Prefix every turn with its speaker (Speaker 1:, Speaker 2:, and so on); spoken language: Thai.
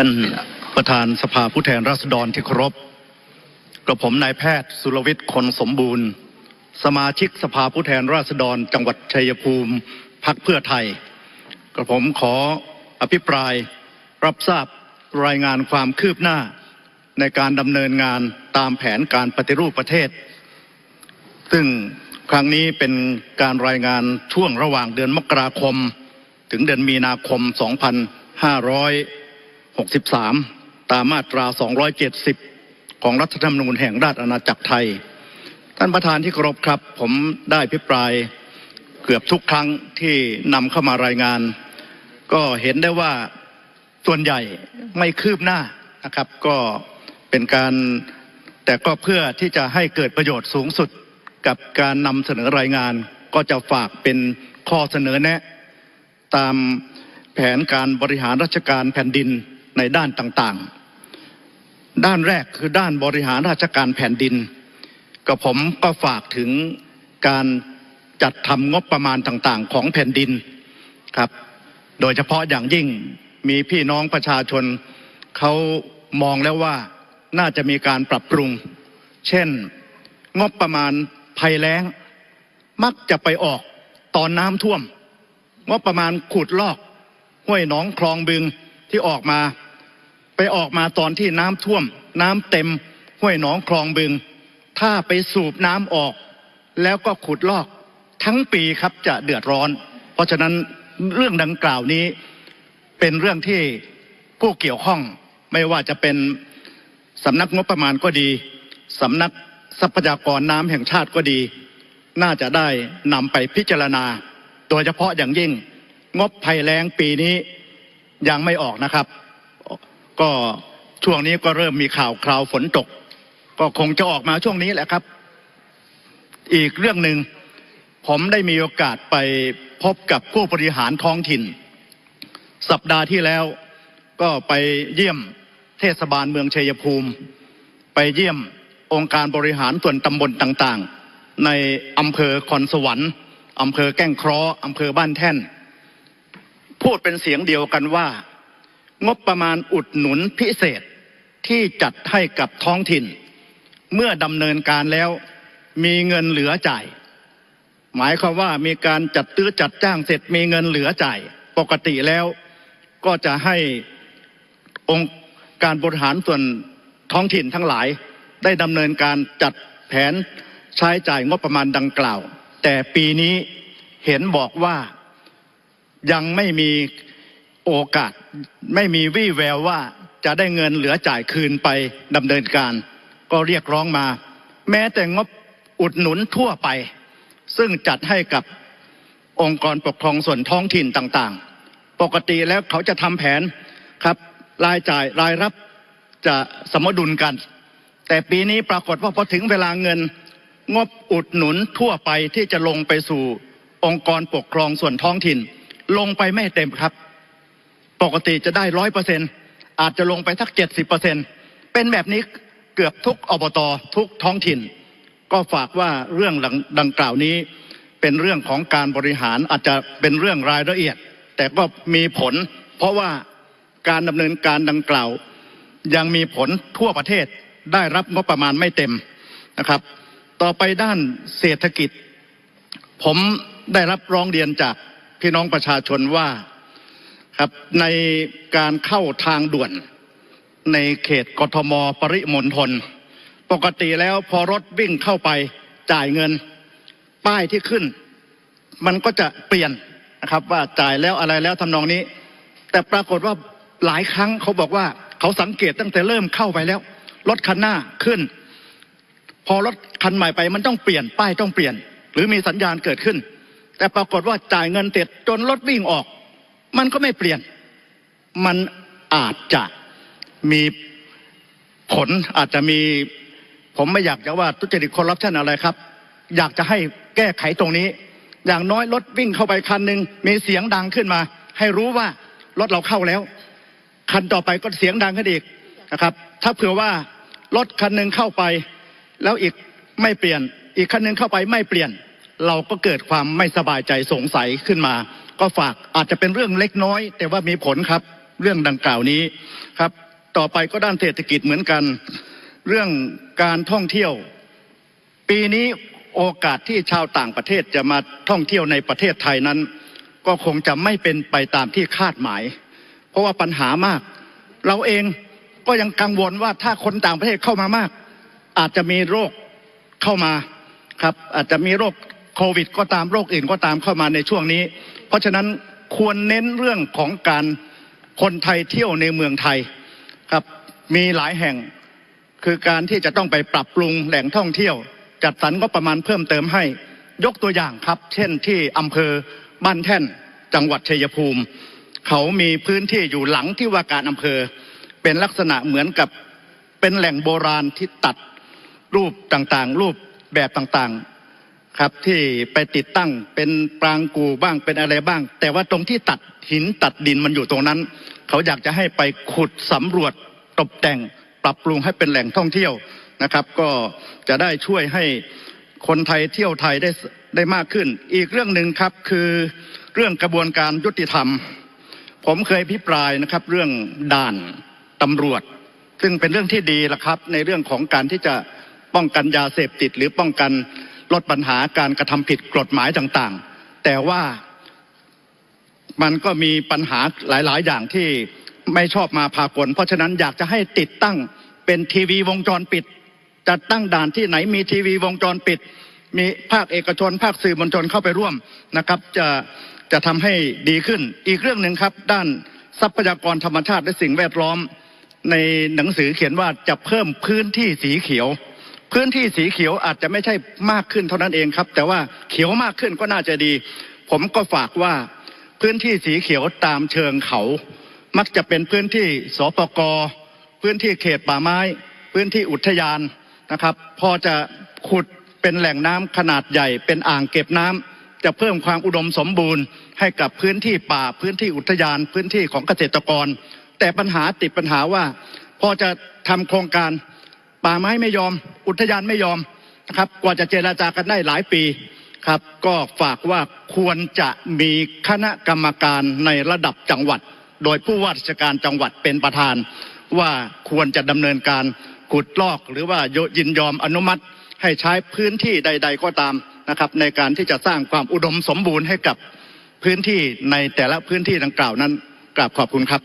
Speaker 1: ท่านประธานสภาผู้แทนราษฎรที่เคารพกระผมนายแพทย์สุรวิทย์คนสมบูรณ์ สมาชิกสภาผู้แทนราษฎร จังหวัดชัยภูมิพักเพื่อไทย กระผมขออภิปรายรับทราบรายงานความคืบหน้าในการดำเนินงานตามแผนการปฏิรูปประเทศ ซึ่งครั้งนี้เป็นการรายงานช่วงระหว่างเดือนมกราคม ถึงเดือนมีนาคม 2500 63 ตามมาตรา 270 ของรัฐธรรมนูญแห่งราชอาณาจักรไทย ท่านประธานที่เคารพครับ ผมได้พิปรายเกือบทุกครั้งที่นำเข้ามารายงาน ก็เห็นได้ว่าส่วนใหญ่ไม่คืบหน้านะครับ ก็เป็นการแต่ก็เพื่อที่จะให้เกิดประโยชน์สูงสุดกับการนำเสนอรายงาน ก็จะฝากเป็นข้อเสนอแนะ ตามแผนการบริหารราชการแผ่นดิน ในด้านต่างๆ ด้านแรกคือด้านบริหารราชการแผ่นดินกับผมก็ฝากถึงการจัดทำงบประมาณต่างๆ ของแผ่นดินครับ โดยเฉพาะอย่างยิ่งมีพี่น้องประชาชนเขามองแล้วว่าน่าจะมีการปรับปรุง เช่น งบประมาณภัยแล้ง มักจะไปออกตอนน้ำท่วม งบประมาณขุดลอก ห้วยหนองคลองบึงที่ออกมา ไปออกมาตอนที่น้ำท่วม น้ำเต็มห้วยหนองคลองบึง ถ้าไปสูบน้ำออก แล้วก็ขุดลอก ทั้งปีครับจะเดือดร้อน เพราะฉะนั้นเรื่องดังกล่าวนี้เป็นเรื่องที่ผู้เกี่ยวข้องไม่ว่าจะเป็นสำนักงบประมาณก็ดีสำนักทรัพยากรน้ำแห่งชาติก็ดี น่าจะได้นำไปพิจารณา โดยเฉพาะอย่างยิ่งงบภัยแล้งปีนี้ยังไม่ออกนะครับ ก็ช่วงนี้ก็เริ่มมีข่าวคราวฝนตก ก็คงจะออกมาช่วงนี้แหละครับ อีกเรื่องหนึ่งผมได้มีโอกาสไปพบกับผู้บริหารท้องถิ่น สัปดาห์ที่แล้วก็ไปเยี่ยมเทศบาลเมืองชัยภูมิ ไปเยี่ยมองค์การบริหารส่วนตำบลต่างๆ ในอำเภอคอนสวรรค์อำเภอแก้งเคราะห์อำเภอบ้านแท่น พูดเป็นเสียงเดียวกันว่า งบประมาณอุดหนุนพิเศษที่จัดให้กับท้องถิ่น เมื่อดำเนินการแล้วมีเงินเหลือจ่าย หมายความว่ามีการจัดตื้อจัดจ้างเสร็จมีเงินเหลือจ่าย ปกติแล้วก็จะให้องค์การบริหารส่วนท้องถิ่นทั้งหลาย ได้ดำเนินการจัดแผนใช้จ่ายงบประมาณดังกล่าว แต่ปีนี้เห็นบอกว่ายังไม่มีโอกาสไม่มีวี่แววว่าจะได้เงินเหลือจ่ายคืนไปดำเนินการ ก็เรียกร้องมา แม้แต่งบอุดหนุนทั่วไป ซึ่งจัดให้กับองค์กรปกครองส่วนท้องถิ่นต่างๆ ปกติแล้วเขาจะทำแผนครับรายจ่ายรายรับจะสมดุลกัน แต่ปีนี้ปรากฏว่าพอถึงเวลาเงิน งบอุดหนุนทั่วไปที่จะลงไปสู่องค์กรปกครองส่วนท้องถิ่น ลงไปไม่เต็มครับ ปกติจะได้ร้อยเปอร์เซ็นต์อาจจะลงไปสักเจ็ดสิบเปอร์เซ็นต์เป็นแบบนี้เกือบทุกอบตทุกท้องถิ่น ก็ฝากว่าเรื่องดังกล่าวนี้ เป็นเรื่องของการบริหารอาจจะเป็นเรื่องรายละเอียด แต่ก็มีผล เพราะว่าการดำเนินการดังกล่าว ยังมีผลทั่วประเทศได้รับงบประมาณไม่เต็มนะครับ ต่อไปด้านเศรษฐกิจ ผมได้รับร้องเรียนจากพี่น้องประชาชนว่า ครับในการเข้าทางด่วนในเขตกทมปริมณฑลปกติแล้วพอรถวิ่งเข้าไปจ่ายเงิน ป้ายที่ขึ้น มันก็จะเปลี่ยนนะครับว่าจ่ายแล้วอะไรแล้วทำนองนี้ แต่ปรากฏว่าหลายครั้งเขาบอกว่าเขาสังเกตตั้งแต่เริ่มเข้าไปแล้ว รถคันหน้าขึ้น พอรถคันใหม่ไปมันต้องเปลี่ยนป้ายต้องเปลี่ยน หรือมีสัญญาณเกิดขึ้น แต่ปรากฏว่าจ่ายเงินเสร็จจนรถวิ่งออก มันก็ไม่เปลี่ยน มันอาจจะมีผลอาจจะมี ผมไม่อยากจะว่าทุจริตคอร์รัปชันอะไรครับ อยากจะให้แก้ไขตรงนี้ อย่างน้อยรถวิ่งเข้าไปคันหนึ่งมีเสียงดังขึ้นมา ให้รู้ว่ารถเราเข้าแล้ว คันต่อไปก็เสียงดังขึ้นอีกนะครับ ถ้าเผื่อว่ารถคันหนึ่งเข้าไป แล้วอีกไม่เปลี่ยน อีกคันหนึ่งเข้าไปไม่เปลี่ยน เราก็เกิดความไม่สบายใจสงสัยขึ้นมา ก็ฝากอาจจะเป็นเรื่องเล็กน้อย แต่ว่ามีผลครับเรื่องดังกล่าวนี้ครับ ต่อไปก็ด้านเศรษฐกิจเหมือนกัน เรื่องการท่องเที่ยว ปีนี้โอกาสที่ชาวต่างประเทศจะมาท่องเที่ยวในประเทศไทยนั้น ก็คงจะไม่เป็นไปตามที่คาดหมาย เพราะว่าปัญหามาก เราเองก็ยังกังวลว่าถ้าคนต่างประเทศเข้ามามาก อาจจะมีโรคเข้ามาครับ อาจจะมีโรค โควิดก็ตามโรคอื่นก็ตามเข้ามาในช่วงนี้ เพราะฉะนั้นควรเน้นเรื่องของการคนไทยเที่ยวในเมืองไทยครับมีหลายแห่งคือการที่จะต้องไปปรับปรุงแหล่งท่องเที่ยว จัดสรรก็ประมาณเพิ่มเติมให้ยกตัวอย่างครับ เช่นที่อำเภอบ้านแท่นจังหวัดชัยภูมิ เขามีพื้นที่อยู่หลังที่ว่าการอำเภอ เป็นลักษณะเหมือนกับเป็นแหล่งโบราณที่ตัดรูปต่างๆ รูปแบบต่างๆ ครับที่ไปติดตั้งเป็นปรางกูบ้างเป็นอะไรบ้าง แต่ว่าตรงที่ตัดหินตัดดินมันอยู่ตรงนั้น เขาอยากจะให้ไปขุดสำรวจตกแต่งปรับปรุงให้เป็นแหล่งท่องเที่ยวนะครับ ก็จะได้ช่วยให้คนไทยเที่ยวไทยได้ได้มากขึ้น อีกเรื่องหนึ่งครับคือเรื่องกระบวนการยุติธรรม ผมเคยพิปรายนะครับ เรื่องด่านตำรวจ ซึ่งเป็นเรื่องที่ดีละครับ ในเรื่องของการที่จะป้องกันยาเสพติดหรือป้องกัน ลดปัญหาการกระทำผิดกฎหมายต่างๆ แต่ว่ามันก็มีปัญหาหลายๆ อย่างที่ไม่ชอบมาพากล เพราะฉะนั้นอยากจะให้ติดตั้งเป็นทีวีวงจรปิดจัดตั้งด่านที่ไหนมีทีวีวงจรปิด มีภาคเอกชน ภาคสื่อมวลชนเข้าไปร่วมนะครับจะจะทำให้ดีขึ้น อีกเรื่องหนึ่งครับ ด้านทรัพยากรธรรมชาติและสิ่งแวดล้อม ในหนังสือเขียนว่าจะเพิ่มพื้นที่สีเขียว พื้นที่สีเขียวอาจจะไม่ใช่มากขึ้นเท่านั้นเองครับ แต่ว่าเขียวมากขึ้นก็น่าจะดี ผมก็ฝากว่าพื้นที่สีเขียวตามเชิงเขา มักจะเป็นพื้นที่สปกพื้นที่เขตป่าไม้ พื้นที่อุทยานนะครับ พอจะขุดเป็นแหล่งน้ำขนาดใหญ่ เป็นอ่างเก็บน้ำจะเพิ่มความอุดมสมบูรณ์ ให้กับพื้นที่ป่าพื้นที่อุทยาน พื้นที่ของเกษตรกร แต่ปัญหาติดปัญหาว่า พอจะทำโครงการ ป่าไม้ไม่ยอม อุทยานไม่ยอมนะครับกว่าจะเจราจากันได้หลายปีครับก็ฝากว่าควรจะมีคณะกรรมการในระดับจังหวัด โดยผู้ว่าราชการจังหวัดเป็นประธาน ว่าควรจะดำเนินการขุดลอกหรือว่ายินยอมอนุมัติ ให้ใช้พื้นที่ใด ๆ ก็ตามนะครับในการที่จะสร้างความอุดมสมบูรณ์ให้กับพื้นที่ในแต่ละพื้นที่ดังกล่าวนั้นกราบขอบคุณครับ